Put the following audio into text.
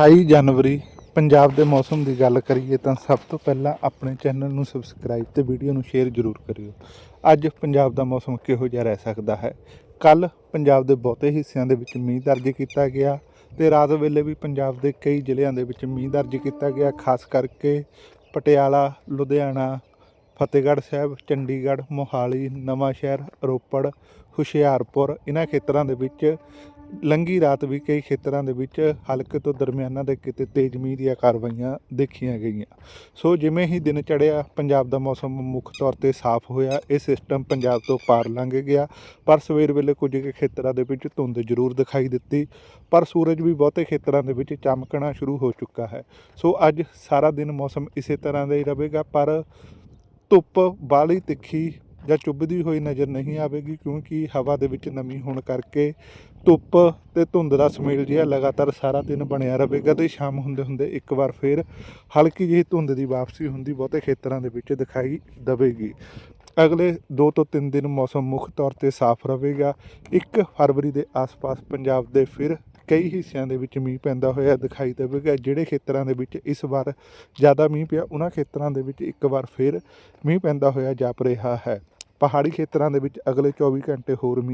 28 ਜਨਵਰੀ ਪੰਜਾਬ ਦੇ ਮੌਸਮ ਦੀ ਗੱਲ ਕਰੀਏ ਤਾਂ ਸਭ ਤੋਂ ਪਹਿਲਾਂ ਆਪਣੇ ਚੈਨਲ ਨੂੰ ਸਬਸਕ੍ਰਾਈਬ ਤੇ ਵੀਡੀਓ ਨੂੰ ਸ਼ੇਅਰ ਜ਼ਰੂਰ ਕਰਿਓ। ਅੱਜ ਪੰਜਾਬ ਦਾ ਮੌਸਮ ਕਿਹੋ ਜਿਹਾ ਰਹਿ ਸਕਦਾ ਹੈ? ਕੱਲ ਪੰਜਾਬ ਦੇ ਬਹੁਤੇ ਹਿੱਸਿਆਂ ਦੇ ਵਿੱਚ ਮੀਂਹ ਦਰਜ ਕੀਤਾ ਗਿਆ ਤੇ ਰਾਤ ਵੇਲੇ ਵੀ ਪੰਜਾਬ ਦੇ ਕਈ ਜ਼ਿਲ੍ਹਿਆਂ ਦੇ ਵਿੱਚ ਮੀਂਹ ਦਰਜ ਕੀਤਾ ਗਿਆ, ਖਾਸ ਕਰਕੇ ਪਟਿਆਲਾ, ਲੁਧਿਆਣਾ, ਫਤਿਹਗੜ੍ਹ ਸਾਹਿਬ, ਚੰਡੀਗੜ੍ਹ, ਮੋਹਾਲੀ ਨਵਾਂ ਸ਼ਹਿਰ ਰੋਪੜ, ਹੁਸ਼ਿਆਰਪੁਰ ਇਹਨਾਂ ਖੇਤਰਾਂ ਦੇ ਵਿੱਚ ਲੰਗੀ ਰਾਤ ਵੀ ਕਈ ਖੇਤਰਾਂ ਦੇ ਵਿੱਚ ਹਲਕੇ ਤੋਂ ਦਰਮਿਆਨਾ ਦੇ ਕਿਤੇ ਤੇਜ਼ ਮੀਂਹ ਦੀਆਂ ਕਾਰਵਾਈਆਂ ਦੇਖੀਆਂ ਗਈਆਂ। ਸੋ ਜਿਵੇਂ ਹੀ ਦਿਨ ਚੜ੍ਹਿਆ, ਪੰਜਾਬ ਦਾ ਮੌਸਮ ਮੁੱਖ ਤੌਰ ਤੇ ਸਾਫ਼ ਹੋਇਆ। ਇਹ ਸਿਸਟਮ ਪੰਜਾਬ ਤੋਂ ਪਾਰ ਲੰਘ ਗਿਆ। ਪਰ ਸਵੇਰ ਵੇਲੇ ਕੁਝ ਕੁ ਖੇਤਰਾਂ ਦੇ ਵਿੱਚ ਧੁੰਦ ਜ਼ਰੂਰ ਦਿਖਾਈ ਦਿੱਤੀ। ਪਰ ਸੂਰਜ ਵੀ ਬਹੁਤੇ ਖੇਤਰਾਂ ਦੇ ਵਿੱਚ ਚਮਕਣਾ ਸ਼ੁਰੂ ਹੋ ਚੁੱਕਾ ਹੈ। ਸੋ ਅੱਜ ਸਾਰਾ ਦਿਨ ਮੌਸਮ ਇਸੇ ਤਰ੍ਹਾਂ ਦਾ ਹੀ ਰਹੇਗਾ। ਪਰ ਧੁੱਪ ਬਾਲੀ ਤਿੱਖੀ ਜਾਂ ਚੁੱਭਦੀ ਹੋਈ ਨਜ਼ਰ ਨਹੀਂ ਆਵੇਗੀ ਕਿਉਂਕਿ ਹਵਾ ਦੇ ਵਿੱਚ ਨਮੀ ਹੋਣ ਕਰਕੇ ਧੁੱਪ ਤੇ ਧੁੰਦ ਦਾ ਸਮੇਲ ਜਿਹਾ ਲਗਾਤਾਰ ਸਾਰਾ ਦਿਨ ਬਣਿਆ ਰਹੇਗਾ ਤੇ ਸ਼ਾਮ ਹੁੰਦੇ ਹੁੰਦੇ ਇੱਕ ਵਾਰ ਫਿਰ ਹਲਕੀ ਜਿਹੀ ਧੁੰਦ ਦੀ ਵਾਪਸੀ ਹੁੰਦੀ ਬਹੁਤੇ ਖੇਤਰਾਂ ਦੇ ਵਿੱਚ ਦਿਖਾਈ ਦੇਵੇਗੀ। ਅਗਲੇ 2 ਤੋਂ 3 ਦਿਨ ਮੌਸਮ ਮੁੱਖ ਤੌਰ ਤੇ ਸਾਫ਼ ਰਹੇਗਾ। 1 ਫਰਵਰੀ ਦੇ ਆਸ-ਪਾਸ ਪੰਜਾਬ ਦੇ ਫਿਰ ਕਈ ਹਿੱਸਿਆਂ ਦੇ ਵਿੱਚ ਮੀਂਹ ਪੈਂਦਾ ਹੋਇਆ ਦਿਖਾਈ ਦੇਵੇਗਾ, ਜਿਹੜੇ ਖੇਤਰਾਂ ਦੇ ਵਿੱਚ ਇਸ ਵਾਰ ਜ਼ਿਆਦਾ ਮੀਂਹ ਪਿਆ, ਉਹਨਾਂ ਖੇਤਰਾਂ ਦੇ ਵਿੱਚ ਇੱਕ ਵਾਰ ਫਿਰ ਮੀਂਹ ਪੈਂਦਾ ਹੋਇਆ ਜਾਪ ਰਿਹਾ ਹੈ। ਪਹਾੜੀ ਖੇਤਰਾਂ ਦੇ ਵਿੱਚ ਅਗਲੇ 24 ਘੰਟੇ ਹੋਰ ਮੀਂਹ